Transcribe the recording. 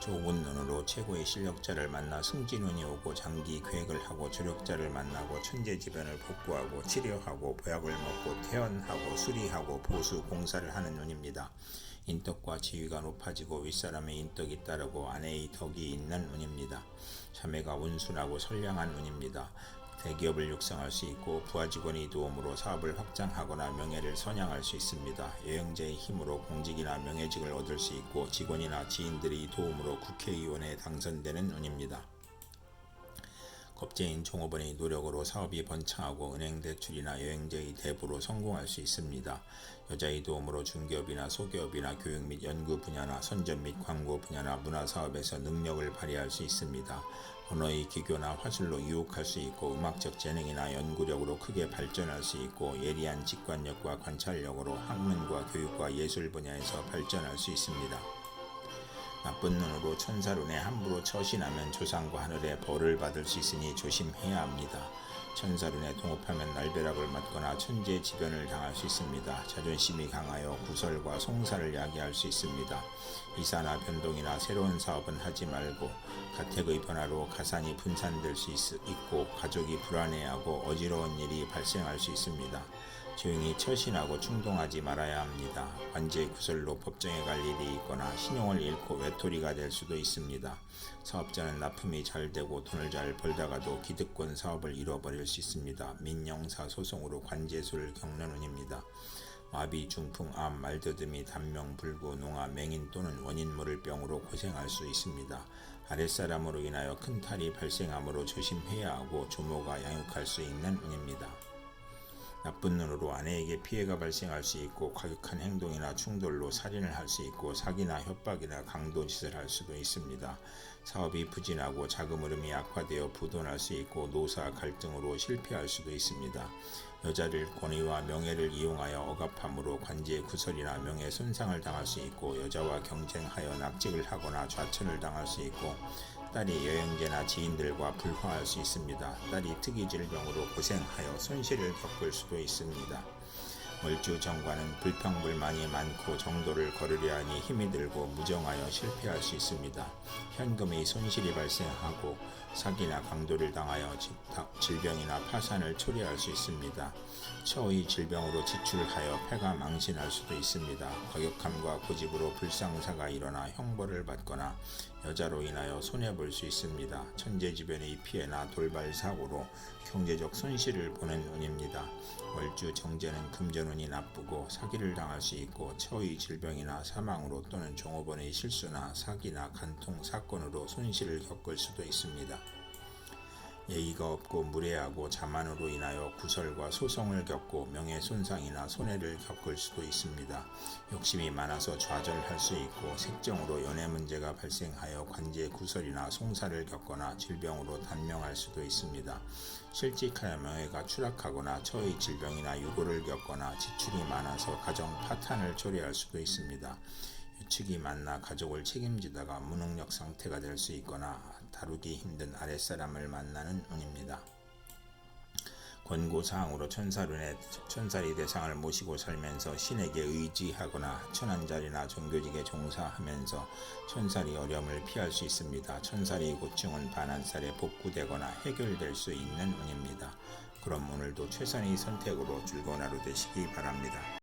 좋은 눈으로 최고의 실력자를 만나 승진운이 오고 장기 계획을 하고 조력자를 만나고 천재지변을 복구하고 치료하고 보약을 먹고 퇴원하고 수리하고 보수 공사를 하는 운입니다. 인덕과 지위가 높아지고 윗사람의 인덕이 따르고 아내의 덕이 있는 운입니다. 자매가 온순하고 선량한 운입니다. 대기업을 육성할 수 있고 부하 직원의 도움으로 사업을 확장하거나 명예를 선양할 수 있습니다. 여행자의 힘으로 공직이나 명예직을 얻을 수 있고 직원이나 지인들의 도움으로 국회의원에 당선되는 운입니다. 겁제인 종업원의 노력으로 사업이 번창하고 은행 대출이나 여행자의 대부로 성공할 수 있습니다. 여자의 도움으로 중기업이나 소기업이나 교육 및 연구 분야나 선전 및 광고 분야나 문화 사업에서 능력을 발휘할 수 있습니다. 언어의 기교나 화술로 유혹할 수 있고 음악적 재능이나 연구력으로 크게 발전할 수 있고 예리한 직관력과 관찰력으로 학문과 교육과 예술 분야에서 발전할 수 있습니다. 나쁜 눈으로 천사룬에 함부로 처신하면 조상과 하늘의 벌을 받을 수 있으니 조심해야 합니다. 천사룬에 동업하면 날벼락을 맞거나 천재 지변을 당할 수 있습니다. 자존심이 강하여 구설과 송사를 야기할 수 있습니다. 이사나 변동이나 새로운 사업은 하지 말고 가택의 변화로 가산이 분산될 수 있, 있고 가족이 불안해하고 어지러운 일이 발생할 수 있습니다. 조용히 처신하고 충동하지 말아야 합니다. 관제 구설로 법정에 갈 일이 있거나 신용을 잃고 외톨이가 될 수도 있습니다. 사업자는 납품이 잘 되고 돈을 잘 벌다가도 기득권 사업을 잃어버릴 수 있습니다. 민영사 소송으로 관제수를 겪는 운입니다. 마비, 중풍, 암, 말더듬이, 단명, 불구, 농화, 맹인 또는 원인모를 병으로 고생할 수 있습니다. 아랫사람으로 인하여 큰 탈이 발생하므로 조심해야 하고 조모가 양육할 수 있는 운입니다. 나쁜 눈으로 아내에게 피해가 발생할 수 있고 과격한 행동이나 충돌로 살인을 할 수 있고 사기나 협박이나 강도짓을 할 수도 있습니다. 사업이 부진하고 자금 흐름이 악화되어 부도날 수 있고 노사 갈등으로 실패할 수도 있습니다. 여자를 권위와 명예를 이용하여 억압함으로 관제 구설이나 명예 손상을 당할 수 있고 여자와 경쟁하여 낙직을 하거나 좌천을 당할 수 있고 딸이 여행제나 지인들과 불화할 수 있습니다. 딸이 특이 질병으로 고생하여 손실을 겪을 수도 있습니다. 월주 정관은 불평불만이 많고 정도를 거르려 하니 힘이 들고 무정하여 실패할 수 있습니다. 현금의 손실이 발생하고 사기나 강도를 당하여 질병이나 파산을 초래할 수 있습니다. 처의 질병으로 지출하여 폐가 망신할 수도 있습니다. 과격함과 고집으로 불상사가 일어나 형벌을 받거나 여자로 인하여 손해볼 수 있습니다. 천재지변의 피해나 돌발 사고로 경제적 손실을 보는 운입니다. 월주 정제는 금전운이 나쁘고 사기를 당할 수 있고 처의 질병이나 사망으로 또는 종업원의 실수나 사기나 간통 사건으로 손실을 겪을 수도 있습니다. 예의가 없고 무례하고 자만으로 인하여 구설과 소송을 겪고 명예 손상이나 손해를 겪을 수도 있습니다. 욕심이 많아서 좌절할 수 있고 색정으로 연애 문제가 발생하여 관제 구설이나 송사를 겪거나 질병으로 단명할 수도 있습니다. 실직하여 명예가 추락하거나 처의 질병이나 유고를 겪거나 지출이 많아서 가정 파탄을 초래할 수도 있습니다. 유축이 만나 가족을 책임지다가 무능력 상태가 될 수 있거나 다루기 힘든 아랫사람을 만나는 운입니다. 권고사항으로 천사룬의 천사리 대상을 모시고 살면서 신에게 의지하거나 천한 자리나 종교직에 종사하면서 천사리 어려움을 피할 수 있습니다. 천사리 고충은 반환살에 복구되거나 해결될 수 있는 운입니다. 그럼 오늘도 최선의 선택으로 즐거운 하루 되시기 바랍니다.